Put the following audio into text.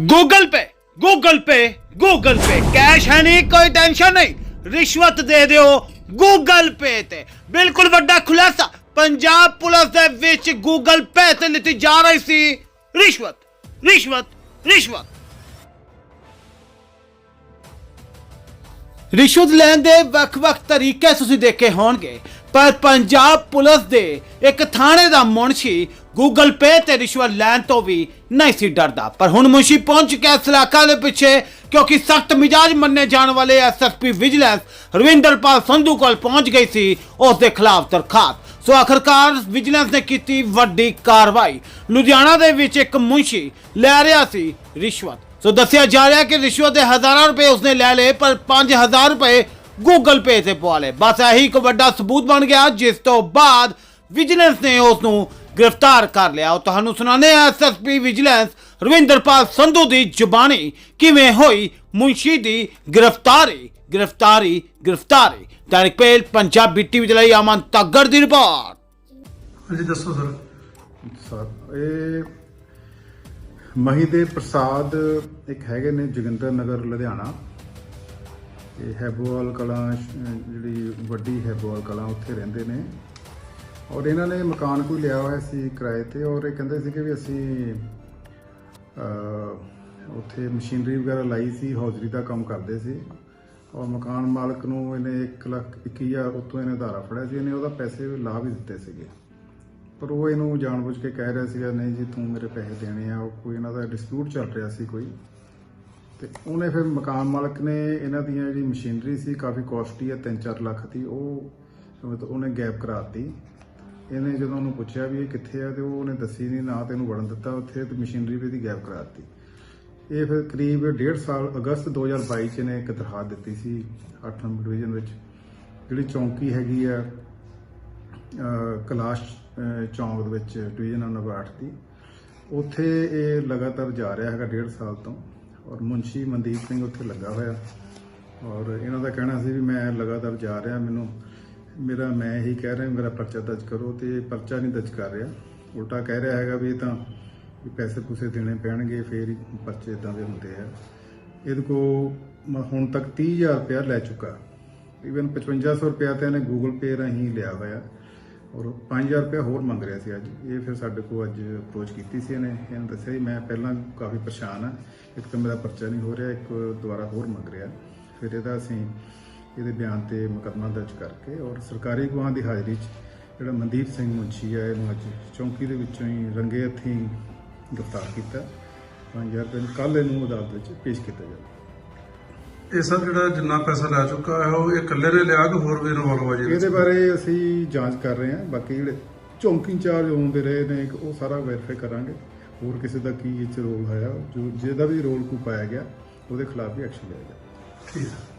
Google pay Google pay Google pay cash ਹੈ ਨਹੀਂ, ਕੋਈ ਟੈਨਸ਼ਨ ਨਹੀਂ। ਰਿਸ਼ਵਤ ਦੇ ਦਿਓ ਗੂਗਲ ਪੇ ਤੇ। ਬਿਲਕੁਲ ਵੱਡਾ ਖੁਲਾਸਾ। ਪੰਜਾਬ ਪੁਲਿਸ ਦੇ ਵਿੱਚ ਗੂਗਲ ਪੇ ਤੇ ਲਿੱਤੀ ਜਾ ਰਹੀ ਸੀ। ਰਿਸ਼ਵਤ ਰਿਸ਼ਵਤ ਰਿਸ਼ਵਤ। ਰਿਸ਼ਵਤ ਲੈਣ ਦੇ ਵੱਖ-ਵੱਖ ਤਰੀਕੇ ਤੁਸੀਂ ਦੇਖੇ ਹੋਣਗੇ। ਪਰ ਪੰਜਾਬ ਪੁਲਿਸ ਦੇ ਇੱਕ ਥਾਣੇ ਦਾ ਮੁਨਸ਼ੀ ਗੂਗਲ ਪੇ ਤੇ ਰਿਸ਼ਵਤ ਲੈਣ ਤੋਂ ਵੀ ਨਹੀਂ ਸੀ ਡਰਦਾ। ਪਰ ਹੁਣ ਮੁਨਸ਼ੀ ਪਹੁੰਚ ਚੁੱਕਿਆ ਇਸ ਦੇ ਪਿੱਛੇ, ਕਿਉਂਕਿ ਸਖਤ ਮਿਜਾਜ ਮੰਨੇ ਜਾਣ ਵਾਲੇ ਐਸਐਸਪੀ ਵਿਜੀਲੈਂਸ ਰਵਿੰਦਰਪਾਲ ਸੰਧੂ ਕੋਲ ਪਹੁੰਚ ਗਈ ਸੀ, ਉਸ ਦੇ ਖਿਲਾਫ ਦਰਖਾਸਤ। ਸੋ ਆਖਰਕਾਰ ਵਿਜੀਲੈਂਸ ਨੇ ਕੀਤੀ ਵੱਡੀ ਕਾਰਵਾਈ। ਲੁਧਿਆਣਾ ਦੇ ਵਿੱਚ ਇੱਕ ਮੁਨਸ਼ੀ ਲੈ ਰਿਹਾ ਸੀ ਰਿਸ਼ਵਤ। ਸੋ ਦੱਸਿਆ ਜਾ ਰਿਹਾ ਕਿ ਰਿਸ਼ਵਤ ਦੇ ਹਜ਼ਾਰਾਂ ਰੁਪਏ ਉਸਨੇ ਲੈ ਲਏ, ਪਰ 5000 ਰੁਪਏ ਗੂਗਲ ਪੇ ਤੇ ਪਵਾ ਲਏ। ਬਸ ਇਹੀ ਇੱਕ ਵੱਡਾ ਸਬੂਤ ਬਣ ਗਿਆ ਜਿਸ ਤੋਂ ਬਾਅਦ ਵਿਜੀਲੈਂਸ ਨੇ ਉਸ ਨੂੰ ਗ੍ਰਿਫਤਾਰ ਕਰ ਲਿਆ। ਉਹ ਤੁਹਾਨੂੰ ਸੁਣਾਉਂਦੇ ਆ ਐਸਐਸਪੀ ਵਿਜੀਲੈਂਸ ਰਵਿੰਦਰਪਾਲ ਸੰਧੂ ਦੀ ਜ਼ੁਬਾਨੀ ਕਿਵੇਂ ਹੋਈ? ਮੁਨਸ਼ੀ ਦੀ ਗ੍ਰਿਫਤਾਰੀ ਗ੍ਰਿਫਤਾਰੀ ਗ੍ਰਿਫਤਾਰੀ। ਤਾਰਿਕ ਪੇਲ ਪੰਜਾਬੀ ਟੀਵੀ ਲਈ ਅਮਨ ਤੱਗੜ ਦੀ ਰਿਪੋਰਟ। ਹਾਂਜੀ ਦੱਸੋ ਸਰ ਸਰ ਇਹ ਮਹੀਦੇ ਪ੍ਰਸਾਦ ਇੱਕ ਹੈਗੇ ਨੇ ਜੋਗਿੰਦਰ ਨਗਰ ਲੁਧਿਆਣਾ। ਇਹ ਹੈਬੋਵਾਲ ਕਲਾਂ, ਜਿਹੜੀ ਵੱਡੀ ਹੈਬੋਵਾਲ ਕਲਾਂ ਉੱਥੇ ਰਹਿੰਦੇ ਨੇ। ਔਰ ਇਹਨਾਂ ਨੇ ਮਕਾਨ ਕੋਈ ਲਿਆ ਹੋਇਆ ਸੀ ਕਿਰਾਏ ਤੇ, ਔਰ ਇਹ ਕਹਿੰਦੇ ਸੀ ਕਿ ਵੀ ਅਸੀਂ ਉੱਥੇ ਮਸ਼ੀਨਰੀ ਵਗੈਰਾ ਲਾਈ ਸੀ, ਹੌਜ਼ਰੀ ਦਾ ਕੰਮ ਕਰਦੇ ਸੀ। ਔਰ ਮਕਾਨ ਮਾਲਕ ਨੂੰ ਇਹਨੇ 1 ਲੱਖ 21000 ਉੱਤੋਂ ਇਹਨੇ ਧਾਰਾ ਫੜਿਆ ਸੀ, ਇਹਨੇ ਉਹਦਾ ਪੈਸੇ ਲਾ ਵੀ ਦਿੱਤੇ ਸੀਗੇ। ਪਰ ਉਹ ਇਹਨੂੰ ਜਾਣਬੁੱਝ ਕੇ ਕਹਿ ਰਿਹਾ ਸੀਗਾ, ਨਹੀਂ ਜੀ, ਤੂੰ ਮੇਰੇ ਪੈਸੇ ਦੇਣੇ ਆ, ਉਹ ਕੋਈ ਇਹਨਾਂ ਦਾ ਡਿਸਪਿਊਟ ਚੱਲ ਰਿਹਾ ਸੀ ਕੋਈ। ਤੇ ਉਹਨੇ ਫਿਰ ਮਕਾਨ ਮਾਲਕ ਨੇ ਇਹਨਾਂ ਦੀਆਂ ਜਿਹੜੀ ਮਸ਼ੀਨਰੀ ਸੀ, ਕਾਫੀ ਕੋਸਟਲੀ ਆ 3-4 ਲੱਖ ਦੀ, ਉਹ ਮਤਲਬ ਉਹਨੇ ਗੈਪ ਕਰਾਤੀ। ਇਹਨੇ ਜਦੋਂ ਉਹਨੂੰ ਪੁੱਛਿਆ ਵੀ ਇਹ ਕਿੱਥੇ ਆ, ਤੇ ਉਹ ਉਹਨੇ ਦੱਸੀ ਨਹੀਂ, ਨਾ ਤੇ ਇਹਨੂੰ ਵੜਨ ਦਿੱਤਾ, ਉੱਥੇ ਤੇ ਮਸ਼ੀਨਰੀ ਵੀ ਦੀ ਗੈਪ ਕਰਾਤੀ। ਇਹ ਫਿਰ ਕਰੀਬ 1.5 ਸਾਲ, ਅਗਸਤ 2022 ਚ ਇਹਨੇ ਇੱਕ ਦਰਖਾਸਤ ਦਿੱਤੀ ਸੀ 8 ਨੰਬਰ ਡਿਵੀਜ਼ਨ ਵਿੱਚ, ਜਿਹੜੀ ਚੌਂਕੀ ਹੈਗੀ ਆ, ਅਹ, ਕੈਲਾਸ਼ ਚੌਂਕ ਦੇ ਵਿੱਚ ਡਿਵੀਜ਼ਨ ਨੰਬਰ 8 ਦੀ। ਉੱਥੇ ਇਹ ਲਗਾਤਾਰ ਜਾ ਰਿਹਾ ਹੈਗਾ 1.5 ਸਾਲ ਤੋਂ। ਔਰ ਮੁੰਸ਼ੀ ਮਨਦੀਪ ਸਿੰਘ ਉੱਥੇ ਲੱਗਾ ਹੋਇਆ। ਔਰ ਇਹਨਾਂ ਦਾ ਕਹਿਣਾ ਸੀ ਵੀ ਮੈਂ ਲਗਾਤਾਰ ਜਾ ਰਿਹਾ, ਮੈਨੂੰ ਮੇਰਾ ਮੈਂ ਇਹੀ ਕਹਿ ਰਿਹਾ, ਮੇਰਾ ਪਰਚਾ ਦਰਜ ਕਰੋ ਤੇ ਪਰਚਾ ਨਹੀਂ ਦਰਜ ਕਰ ਰਿਹਾ। ਉਲਟਾ ਕਹਿ ਰਿਹਾ ਹੈਗਾ ਵੀ ਇਹ ਤਾਂ ਵੀ ਪੈਸੇ ਪੂਸੇ ਦੇਣੇ ਪੈਣਗੇ, ਫੇਰ ਹੀ ਪਰਚੇ ਇਦਾਂ ਦੇ ਹੁੰਦੇ ਆ। ਇਹਦੇ ਕੋ ਮ- ਹੁਣ ਤੱਕ 30000 ਰੁਪਇਆ ਲੈ ਚੁੱਕਾ। ਈਵਨ 5500 ਰੁਪਇਆ ਤਾਂ ਇਹਨੇ ਗੂਗਲ ਪੇ ਰਾਹੀਂ ਲਿਆ ਹੋਇਆ। ਔਰ 5000 ਰੁਪਇਆ ਹੋਰ ਮੰਗ ਰਿਹਾ ਸੀ ਅੱਜ। ਇਹ ਫਿਰ ਸਾਡੇ ਕੋਲ ਅੱਜ ਅਪਰੋਚ ਕੀਤੀ ਸੀ ਇਹਨੇ। ਇਹਨੂੰ ਦੱਸਿਆ ਜੀ, ਮੈਂ ਪਹਿਲਾਂ ਕਾਫੀ ਪਰੇਸ਼ਾਨ ਆ ਇੱਕ ਤਾਂ ਮੇਰਾ ਪਰਚਾ ਨਹੀਂ ਹੋ ਰਿਹਾ, ਇੱਕ ਦੁਬਾਰਾ ਹੋਰ ਮੰਗ ਰਿਹਾ। ਫਿਰ ਇਹਦਾ ਅਸੀਂ ਇਹਦੇ ਬਿਆਨ ਤੇ ਮੁਕੱਦਮਾ ਦਰਜ ਕਰਕੇ ਔਰ ਸਰਕਾਰੀ ਗਵਾਹਾਂ ਦੀ ਹਾਜ਼ਰੀ 'ਚ ਜਿਹੜਾ ਮਨਦੀਪ ਸਿੰਘ ਮੁੰਸ਼ੀ ਆ, ਇਹਨੂੰ ਅੱਜ ਚੌਂਕੀ ਦੇ ਵਿੱਚੋਂ ਹੀ ਰੰਗੇ ਹੱਥੀਂ ਗ੍ਰਿਫਤਾਰ ਕੀਤਾ। 5000 ਰੁਪਏ ਨੂੰ ਕੱਲ ਇਹਨੂੰ ਅਦਾਲਤ ਵਿੱਚ ਪੇਸ਼ ਕੀਤਾ ਜਾਵੇ ਇਹ ਸਰ ਜਿਹੜਾ ਜਿੰਨਾ ਪੈਸਾ ਲੈ ਚੁੱਕਾ ਹੈ ਉਹ ਇਹ ਇਕੱਲੇ ਨੇ ਲਿਆ ਕਿ ਹੋਰ ਵੀ ਇਨਵੋਲਵ ਆ ਜੀ ਇਹਦੇ ਬਾਰੇ ਅਸੀਂ ਜਾਂਚ ਕਰ ਰਹੇ ਹਾਂ। ਬਾਕੀ ਜਿਹੜੇ ਚੌਂਕੀ ਇੰਚਾਰਜ ਹੁੰਦੇ ਰਹੇ ਨੇ ਉਹ ਸਾਰਾ ਵੈਰੀਫਾਈ ਕਰਾਂਗੇ। ਹੋਰ ਕਿਸੇ ਦਾ ਕੀ ਇਹ ਚ ਰੋਲ ਹੈ ਜੋ ਜਿਹਦਾ ਵੀ ਰੋਲ ਕੋ ਪਾਇਆ ਗਿਆ ਉਹਦੇ ਖਿਲਾਫ ਵੀ ਐਕਸ਼ਨ ਲਿਆ ਜਾਵੇ ਠੀਕ ਹੈ।